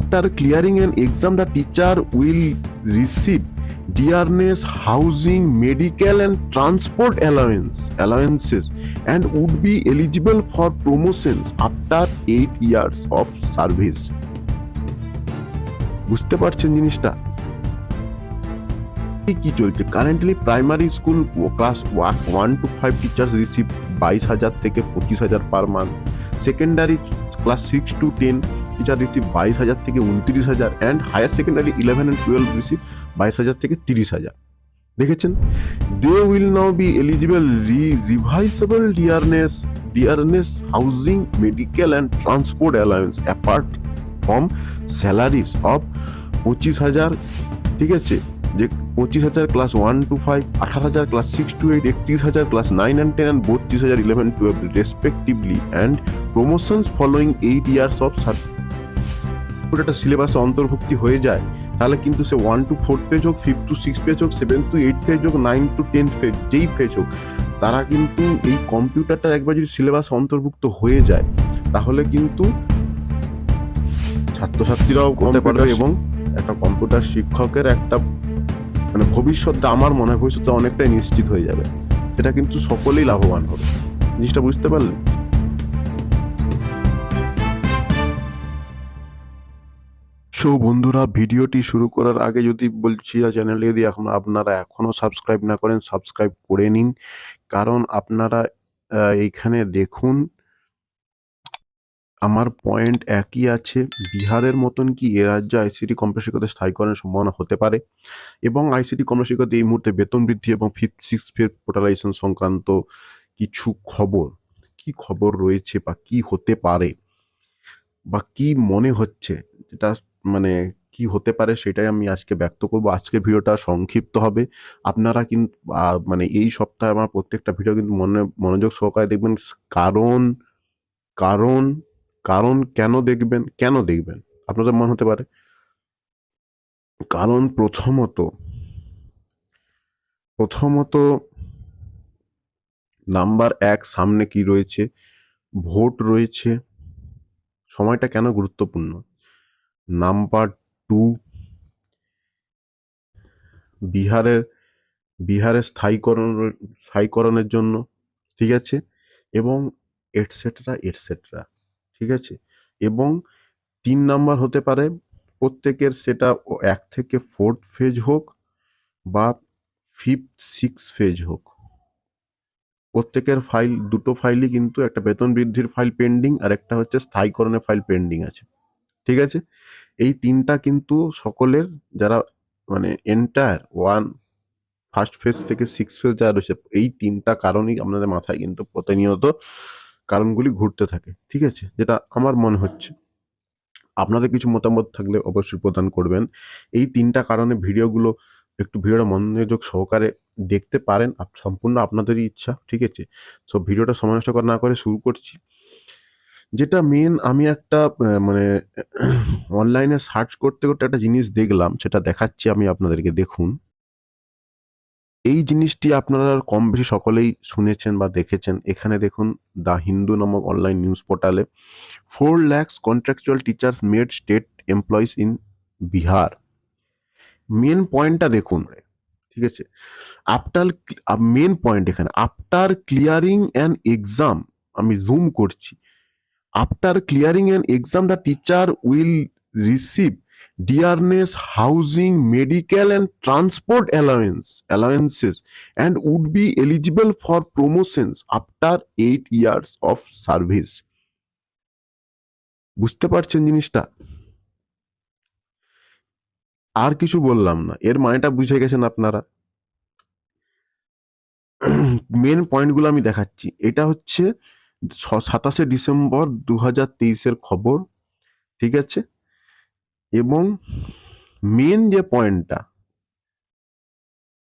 After clearing an exam the teacher will receive dearness housing medical and transport allowance allowances and would be eligible for promotions after eight years of service বুঝতে পারছেন জিনিসটা? কি চলছে? Currently primary school class one to five teachers receive বাইশ হাজার থেকে পঁচিশ হাজার per month secondary class six to ten teacher receive বাইশ হাজার থেকে উনত্রিশ হাজার and higher secondary eleven and twelve receive বাইশ হাজার থেকে তিরিশ হাজার। দেখেছেন? They will now be eligible re revisable dearness dearness housing medical and transport allowance apart from salaries of পঁচিশ হাজার, ঠিক আছে? যে পঁচিশ হাজার ক্লাস ওয়ান টু ফাইভ আঠাশ হাজার ক্লাস সিক্স টু এইট একত্রিশ হাজার class nine and ten and বত্রিশ হাজার eleven twelve respectively and promotions following eight years of একটা সিলেবাসে অন্তর্ভুক্তি হয়ে যায় তাহলে কিন্তু সে ওয়ান টু ফোর পেজ হোক ফিফ টু সিক্স পেজ হোক সেভেন টু এইট পেজ হোক নাইন টু টেন্থ পেজ যেই পেজ হোক তারা কিন্তু এই কম্পিউটারটা একবার যদি সিলেবাস অন্তর্ভুক্ত হয়ে যায় তাহলে কিন্তু ছাত্রছাত্রীরাও করতে পারবে। এবং একটা কম্পিউটার শিক্ষকের একটা মানে ভবিষ্যৎটা আমার মনে হয় ভবিষ্যৎটা অনেকটাই নিশ্চিত হয়ে যাবে। সেটা কিন্তু সকলেই লাভবান হবে। জিনিসটা বুঝতে পারলেন? সো বন্ধুরা, ভিডিওটি শুরু করার আগে যদি বলছি চ্যানেলে যদি এখন আপনারা এখনও সাবস্ক্রাইব না করেন সাবস্ক্রাইব করে নিন। কারণ আপনারা এইখানে দেখুন, আমার পয়েন্ট একই আছে। বিহারের মতন কি এ রাজ্যে আইসিটি কম্প্রেসিকতে স্থায়ীকরণের সম্ভাবনা হতে পারে? এবং আইসিটি কম্প্রেসিকতে এই মুহূর্তে বেতন বৃদ্ধি এবং ফিফথ সিক্স ফেজ পোর্টালাইজেশন সংক্রান্ত কিছু খবর, কি খবর রয়েছে বা কি হতে পারে? বা কি মনে হচ্ছে? যেটা মানে কি হতে পারে সেটাই আমি আজকে ব্যক্ত করব। আজকের ভিডিওটা সংক্ষিপ্ত হবে। আপনারা কিন্তু মানে এই সপ্তাহে আমার প্রত্যেকটা ভিডিও কিন্তু মনে, মনোযোগ সহকারে দেখবেন। কারণ কারণ কারণ কেন দেখবেন কেন দেখবেন? আপনাদের মনে হতে পারে? কারণ প্রথমত প্রথমত নাম্বার এক সামনে কি রয়েছে? ভোট রয়েছে। সময়টা কেন গুরুত্বপূর্ণ? নাম্বার টু, বিহারের বিহারের স্থায়ীকরণ, স্থায়ীকরণের জন্য, ঠিক আছে? এবং এটসেট্রা এটসেট্রা ঠিক আছে? এবং তিন নাম্বার হতে পারে, প্রত্যেকের সেটা এক থেকে ফোর্থ ফেজ হোক বা ফিফথ সিক্স ফেজ হোক। প্রত্যেকের ফাইল দুটো ফাইলই কিন্তু একটা বেতন বৃদ্ধির ফাইল পেন্ডিং আর একটা হচ্ছে স্থায়ীকরণের ফাইল পেন্ডিং আছে। ঠিক আছে? এই তিনটা কিন্তু সকলের যারা মানে এন্টায়ার ওয়ান ফার্স্ট ফেজ থেকে সিক্স ফেজ যা রয়েছে, এই তিনটা কারণই আপনাদের মাথায় কিন্তু প্রতিনিয়ত কারণগুলি ঘুরতে থাকে, ঠিক আছে? যেটা আমার মনে হচ্ছে। আপনাদের কিছু মতামত থাকলে অবশ্যই প্রদান করবেন। এই তিনটা কারণে ভিডিওগুলো একটু ভিডিওটা মনোযোগ সহকারে দেখতে পারেন সম্পূর্ণ আপনাদেরই ইচ্ছা, ঠিক আছে? সো ভিডিওটা সময় নষ্ট না করে শুরু করছি। যেটা মেন আমি একটা মানে অনলাইনে সার্চ করতে করতে একটা জিনিস দেখলাম, সেটা দেখাচ্ছি আমি আপনাদেরকে, দেখুন। এই জিনিসটি আপনারা কম বেশি সকলেই শুনেছেন বা দেখেছেন। এখানে দেখুন, দ্য হিন্দু নামক অনলাইন নিউজ পোর্টালে four lakhs contractual teachers made state employees in Bihar main পয়েন্টটা দেখুন, ঠিক আছে? আফটার মেন পয়েন্ট এখানে আফটার ক্লিয়ারিং অ্যান এক্সাম আমি জুম করছি। After clearing an exam the teacher will receive dearness housing medical and transport allowance allowances and would be eligible for promotions after eight years of service বুঝতে পারছেন জিনিসটা? আর কিছু বললাম না। এর মানেটা বুঝে গেছেন আপনারা। মেন পয়েন্টগুলো আমি দেখাচ্ছি। এটা হচ্ছে সাতাশে ডিসেম্বর দু হাজার তেইশের খবর, ঠিক আছে? এবং মেন যে পয়েন্টটা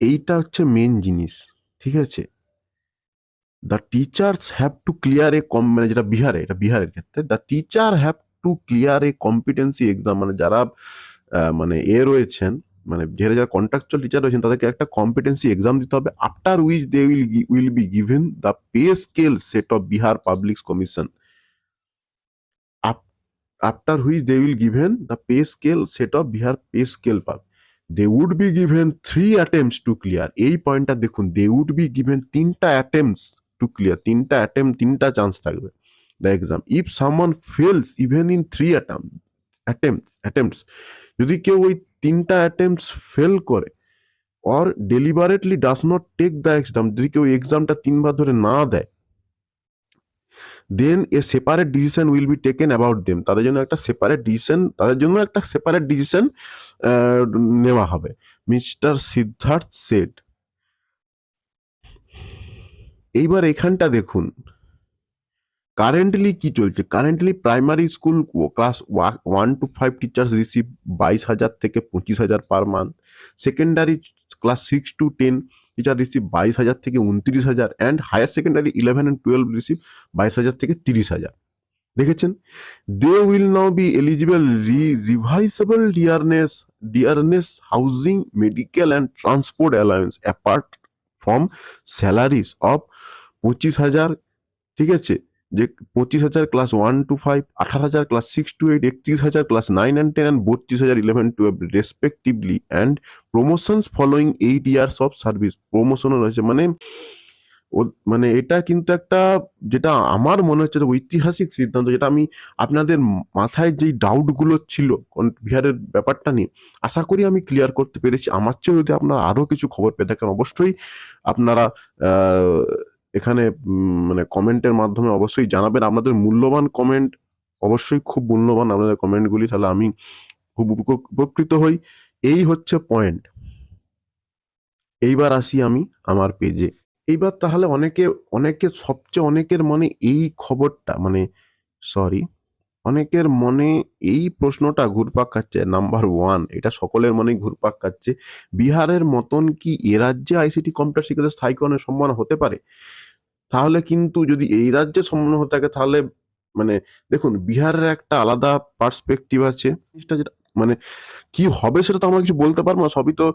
এইটা হচ্ছে মেন জিনিস, ঠিক আছে? The teachers have to clear a কম মানে যেটা বিহারে, এটা বিহারের ক্ষেত্রে the teacher have to clear a competency exam মানে যারা মানে এ রয়েছেন মানে যারা যারা কন্ট্রাকচুয়াল টিচার রয়েছেন, তাদেরকে একটা কম্পিটেন্সি এক্সাম দিতে হবে after which they will will be given the pay scale set of Bihar public commission after which they will given the pay scale set of Bihar pay scale পাবে they would be given three attempts to clear এই পয়েন্টটা দেখুন they would be given তিনটা attempts to clear তিনটা attempt তিনটা chance থাকবে the exam if someone fails even in three attempt attempts attempts যদি কেউ ওই তিনটা অ্যাটেম্পস ফেল করে or deliberately does not take the exam যদি কেউ এক্সামটা তিনবার ধরে না দেয় then a separate decision will be taken about them তাদের জন্য একটা সেপারেট ডিসিশন তাদের জন্য একটা সেপারেট ডিসিশন নেওয়া হবে। মিস্টার সিদ্ধার্থ সেট। এইবার এখানটা দেখুন। কারেন্টলি কি চলছে? Currently primary school class one two five teachers receive বাইশ হাজার থেকে পঁচিশ হাজার per month secondary class six to ten teacher receive বাইশ হাজার থেকে উনত্রিশ হাজার and higher secondary eleven and twelve receive বাইশ হাজার থেকে তিরিশ হাজার। দেখেছেন? They will now be eligible re revisable dearness dearness housing medical and transport allowance apart from salaries of পঁচিশ হাজার, ঠিক আছে? যে পঁচিশ হাজার ক্লাস ওয়ান টু ফাইভ আঠাশ হাজার ক্লাস সিক্স টু এইট একত্রিশ হাজার class nine and ten and বত্রিশ হাজার eleven twelve respectively and promotions following eight years of service প্রমোশনও রয়েছে মানে মানে এটা কিন্তু একটা, যেটা আমার মনে হচ্ছে ঐতিহাসিক সিদ্ধান্ত, যেটা আমি আপনাদের মাথায় যেই ডাউটগুলো ছিল বিহারের ব্যাপারটা নিয়ে, আশা করি আমি ক্লিয়ার করতে পেরেছি। আমার চেয়েও যদি আপনারা আরও কিছু খবর পেয়ে থাকেন, অবশ্যই আপনারা এখানে মানে কমেন্টের মাধ্যমে অবশ্যই জানাবেন। আপনাদের মূল্যবান কমেন্ট অবশ্যই খুব মূল্যবান আপনাদের কমেন্টগুলি তাহলে আমি খুব উপ- উপকৃত হই। এই হচ্ছে পয়েন্ট এইবার আসি আমি আমার পেজে এইবার তাহলে অনেকে অনেকে, সবচেয়ে অনেকের মনে এই খবরটা মানে সরি অনেকের মনে এই প্রশ্নটা ঘুরপাক খাচ্ছে নাম্বার ওয়ান এটা সকলের মনেই ঘুরপাক খাচ্ছে, বিহারের মতন কি এ রাজ্যে আইসিটি কম্পিউটার শিক্ষাতে স্থায়ীকরণের সম্ভাবনা হতে পারে? তাহলে কিন্তু যদি এই রাজ্যে সম্ভাবনা হতে থাকে, তাহলে মানে দেখুন, বিহারের একটা আলাদা পার্সপেক্টিভ আছে। যেটা মানে কি হবে সেটা তো আমরা কিছু বলতে পারব না, সবই তো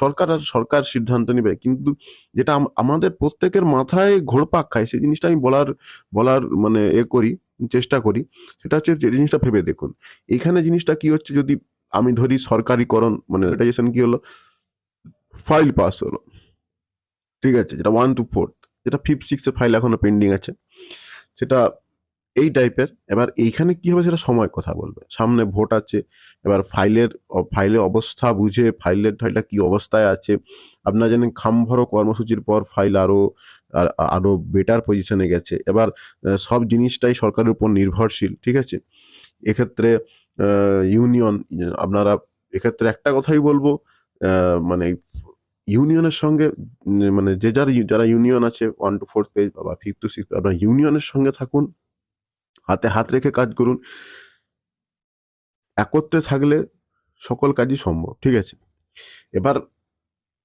সরকার আর সরকার সিদ্ধান্ত নেবে। কিন্তু যেটা আমাদের প্রত্যেকের মাথায় ঘোরপাক খায়, সেই জিনিসটা আমি বলার বলার মানে এ করি, চেষ্টা করি, সেটা হচ্ছে যে জিনিসটা ভেবে দেখুন। এখানে জিনিসটা কি হচ্ছে যদি আমি ধরি সরকারিকরণ মানে রেটাইজেশন কি হলো? ফাইল পাস হলো। ঠিক আছে, যেটা ওয়ান টু ফোর্থ যেটা ফিফথ সিক্সের ফাইল এখনও পেন্ডিং আছে। সেটা এই টাইপের এবার এইখানে কি হবে সেটা সময় কথা বলবে। সামনে ভোট আছে, এবার ফাইলের ফাইলের অবস্থা বুঝে ফাইলের ফাইলটা কি অবস্থায় আছে, আপনার জানেন খামভরো কর্মসূচির পর ফাইল আরও, আর- আরও বেটার পজিশনে গেছে। এবার সব জিনিসটাই সরকারের উপর নির্ভরশীল, ঠিক আছে? এক্ষেত্রে ইউনিয়ন আপনারা এক্ষেত্রে একটা কথাই বলব মানে ইউনিয়নের সঙ্গে মানে যে যার, যারা ইউনিয়ন আছে ওয়ান টু ফোর্থ পেজ বা ফিফথ টু সিক্স আপনারা ইউনিয়নের সঙ্গে থাকুন। হাতে হাত রেখে কাজ করুন। একত্রে থাকলে সকল কাজই সম্ভব, ঠিক আছে? এবার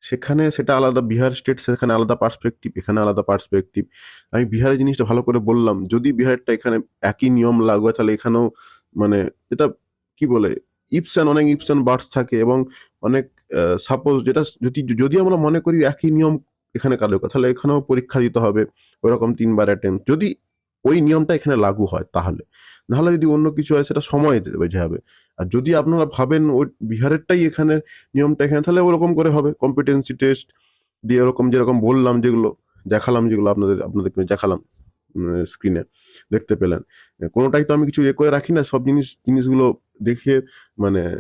সেখানে সেটা আলাদা, বিহার স্টেট সেখানে আলাদা পার্সপেক্টিভ এখানে আলাদা পার্সপেক্টিভ আমি বিহারের জিনিসটা ভালো করে বললাম, যদি বিহারটা এখানে একই নিয়ম লাগু হয়, তাহলে এখানেও মানে এটা কি বলে ইপসান অনেক ইপসান বার্ডস থাকে এবং অনেক সাপোজ যেটা যদি যদি আমরা মনে করি একই নিয়ম এখানে কালো তাহলে এখানেও পরীক্ষা দিতে হবে, ওরকম তিনবার অ্যাটেম্প যদি ওই নিয়মটা এখানে লাগু হয় তাহলে। নাহলে যদি অন্য কিছু হয়, সেটা সময় বোঝা হবে আর যদি আপনারা ভাবেন ওই বিহারেরটাই এখানে নিয়মটা এখানে, তাহলে ওরকম করে হবে। কম্পিটেন্সি টেস্ট দিয়ে ওরকম যেরকম বললাম যেগুলো, দেখালাম যেগুলো আপনাদের, আপনাদেরকে দেখালাম স্ক্রিনে দেখতে পেলেন। কোনোটাই তো আমি কিছু এ করে রাখি না, সব জিনিস, জিনিসগুলো দেখিয়ে মানে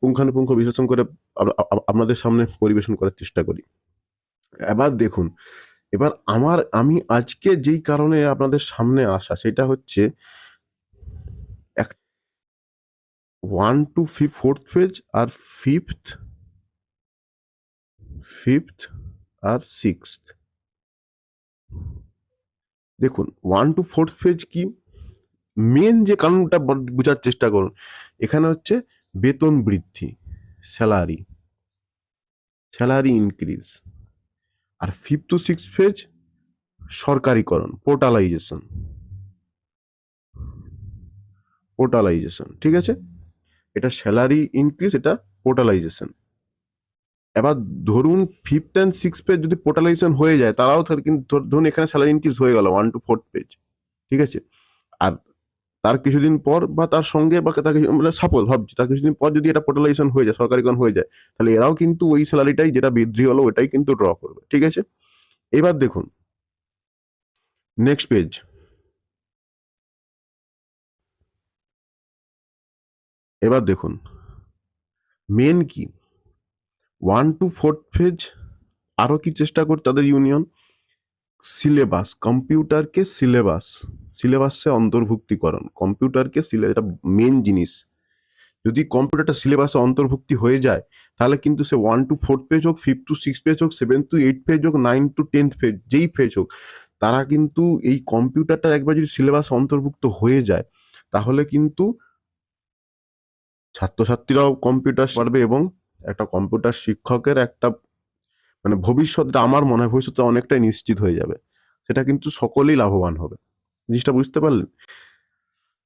পুঙ্খানুপুঙ্খ বিশ্লেষণ করে আপ- আপ- আপনাদের সামনে পরিবেশন করার চেষ্টা করি। এবার দেখুন এবার আমার, আমি আজকে যেই কারণে আপনাদের সামনে আসা, সেটা হচ্ছে এক ওয়ান টু ফিফ ফোর্থ পেজ আর ফিফথ ফিফথ আর সিক্সথ দেখুন ওয়ান টু ফোর্থ পেজ কি? মেন যে কারণটা বোঝার চেষ্টা করুন, এখানে হচ্ছে বেতন বৃদ্ধি স্যালারি স্যালারি ইনক্রিজ আর ফিফথ টু সিক্স পেজ সরকারিকরণ পোর্টালাইজেশন পোর্টালাইজেশন ঠিক আছে? এটা স্যালারি ইনক্রিজ এটা পোর্টালাইজেশন এবার ধরুন ফিফথ অ্যান্ড সিক্স পেজ যদি পোর্টালাইজেশন হয়ে যায়, তারাও কিন্তু ধরুন এখানে স্যালারি ইনক্রিজ হয়ে গেল ওয়ান টু ফোর্থ পেজ ঠিক আছে? আর তার কিছুদিন পর বা তার সঙ্গে বা তাকে মানে সাপোজ ভাবছি, তার কিছুদিন পর যদি এটা পোর্টালাইজেশন হয়ে যায়, সরকারিকরণ হয়ে যায়, তাহলে এরাও কিন্তু ওই স্যালারিটাই যেটা বৃদ্ধি হলো, ওটাই কিন্তু ড্র করবে, ঠিক আছে? এবার দেখুন নেক্সট পেজ এবার দেখুন মেন কি? ওয়ান টু ফোর্থ ফেজ আরও কি চেষ্টা করছে তাদের ইউনিয়ন সিলেবাস, কম্পিউটারকে সিলেবাস, সিলেবাসে অন্তর্ভুক্তিকরণ, কম্পিউটারকে সিলে, এটা মেন জিনিস। যদি কম্পিউটারটা সিলেবাসে অন্তর্ভুক্তি হয়ে যায়, তাহলে কিন্তু সে ওয়ান টু ফোর্থ পেজ হোক ফিফথ টু সিক্স পেজ হোক সেভেন টু এইট পেজ হোক নাইন টু টেন্থ পেজ যেই পেজ হোক, তারা কিন্তু এই কম্পিউটারটা একবার যদি সিলেবাস অন্তর্ভুক্ত হয়ে যায়, তাহলে কিন্তু ছাত্রছাত্রীরাও কম্পিউটার পারবে এবং একটা কম্পিউটার শিক্ষকের একটা মানে ভবিষ্যৎটা আমার মনে হয় ভবিষ্যৎটা অনেকটাই নিশ্চিত হয়ে যাবে। সেটা কিন্তু সকলেই লাভবান হবে। জিনিসটা বুঝতে পারলেন?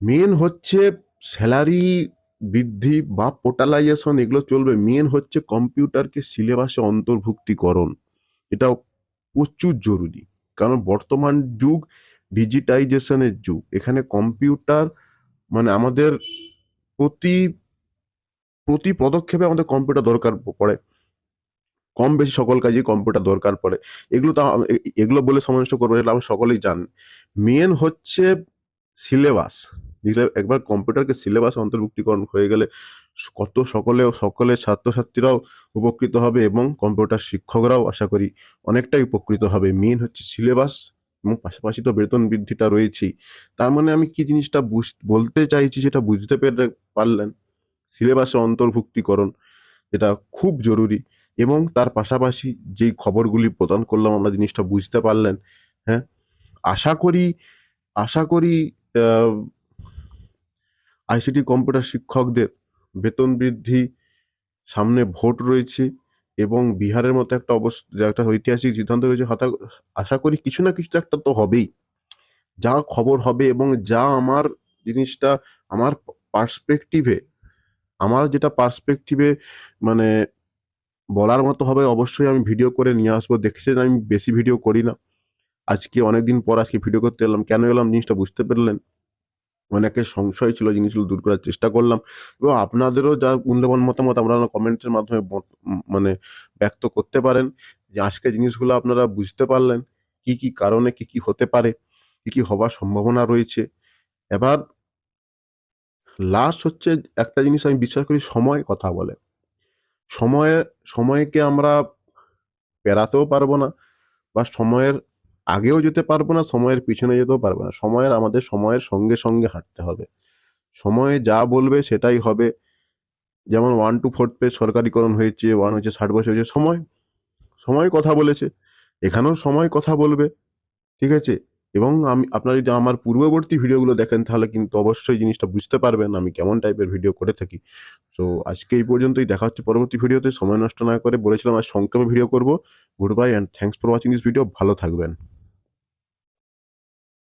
মেন হচ্ছে স্যালারি বৃদ্ধি বা পোর্টালাইজেশন এগুলো চলবে। মেন হচ্ছে কম্পিউটারকে সিলেবাসে অন্তর্ভুক্তিকরণ। এটা প্রচুর জরুরি। কারণ বর্তমান যুগ ডিজিটাইজেশনের যুগ। এখানে কম্পিউটার মানে আমাদের প্রতি প্রতি পদক্ষেপে আমাদের কম্পিউটার দরকার পড়ে। কম বেশি সকল কাজে কম্পিউটার দরকার পড়ে। এগুলো তো এগুলো বলে নষ্ট করব এটা আমরা সকলেই জান। মেন হচ্ছে সিলেবাস। যেগুলো একবার কম্পিউটারকে সিলেবাস অন্তর্ভুক্তিকরণ হয়ে গেলে কত সকলে সকলে ছাত্রছাত্রীরাও উপকৃত হবে এবং কম্পিউটার শিক্ষকরাও আশা করি অনেকটাই উপকৃত হবে। মেন হচ্ছে সিলেবাস এবং পাশাপাশি তো বেতন বৃদ্ধিটা রয়েছেই। তার মানে আমি কি জিনিসটা বলতে চাইছি সেটা বুঝতে পেরে পারলেন। সিলেবাসে অন্তর্ভুক্তিকরণ, এটা খুব জরুরি। এবং তার পাশাপাশি যেই খবরগুলি প্রদান করলাম, আমরা জিনিসটা বুঝতে পারলেন হ্যাঁ? আশা করি আশা করি আইসিটি কম্পিউটার শিক্ষকদের বেতন বৃদ্ধি, সামনে ভোট রয়েছে এবং বিহারের মতো একটা অবস্থা একটা ঐতিহাসিক সিদ্ধান্ত রয়েছে, হতা, আশা করি কিছু না কিছু একটা তো হবেই। যা খবর হবে এবং যা আমার জিনিসটা, আমার পার্সপেক্টিভে, আমার যেটা পার্সপেক্টিভে মানে বলার মতো হবে, অবশ্যই আমি ভিডিও করে নিয়ে আসব। দেখছেন আমি বেশি ভিডিও করি না। আজকে অনেকদিন পর আজকে ভিডিও করতে এলাম। কেন এলাম জিনিসটা বুঝতে পারলেন? অনেকের সংশয় ছিল, জিনিসগুলো দূর করার চেষ্টা করলাম। এবং আপনাদেরও যা মূল্যবান মতামত, আপনারা কমেন্টের মাধ্যমে মানে ব্যক্ত করতে পারেন যে আজকে জিনিসগুলো আপনারা বুঝতে পারলেন। কি কি কারণে, কি কি হতে পারে? কি কি হবার সম্ভাবনা রয়েছে? এবার লাস্ট হচ্ছে একটা জিনিস আমি বিশ্বাস করি, সময় কথা বলে। সময়ে, সময়কে আমরা পেরাতেও পারব না বা সময়ের আগেও যেতে পারব না, সময়ের পিছনে যেতেও পারব না। সময়ের, আমাদের সময়ের সঙ্গে সঙ্গে হাঁটতে হবে। সময়ে যা বলবে সেটাই হবে। যেমন ওয়ান টু ফোর্থ পেজ সরকারিকরণ হয়েছে ওয়ান হয়েছে, ষাট বছর হয়েছে, সময় সময় কথা বলেছে। এখানেও সময় কথা বলবে, ঠিক আছে? এবং আমি, আপনারা যদি আমার পূর্ববর্তী ভিডিওগুলো দেখেন, তাহলে কিন্তু অবশ্যই জিনিসটা বুঝতে পারবেন আমি কেমন টাইপের ভিডিও করে থাকি। তো আজকে এই পর্যন্তই, দেখা হচ্ছে পরবর্তী ভিডিওতে। সময় নষ্ট না করে বলেছিলাম আজ সংক্ষেপে ভিডিও করব। Good bye and thanks for watching this video ভালো থাকবেন।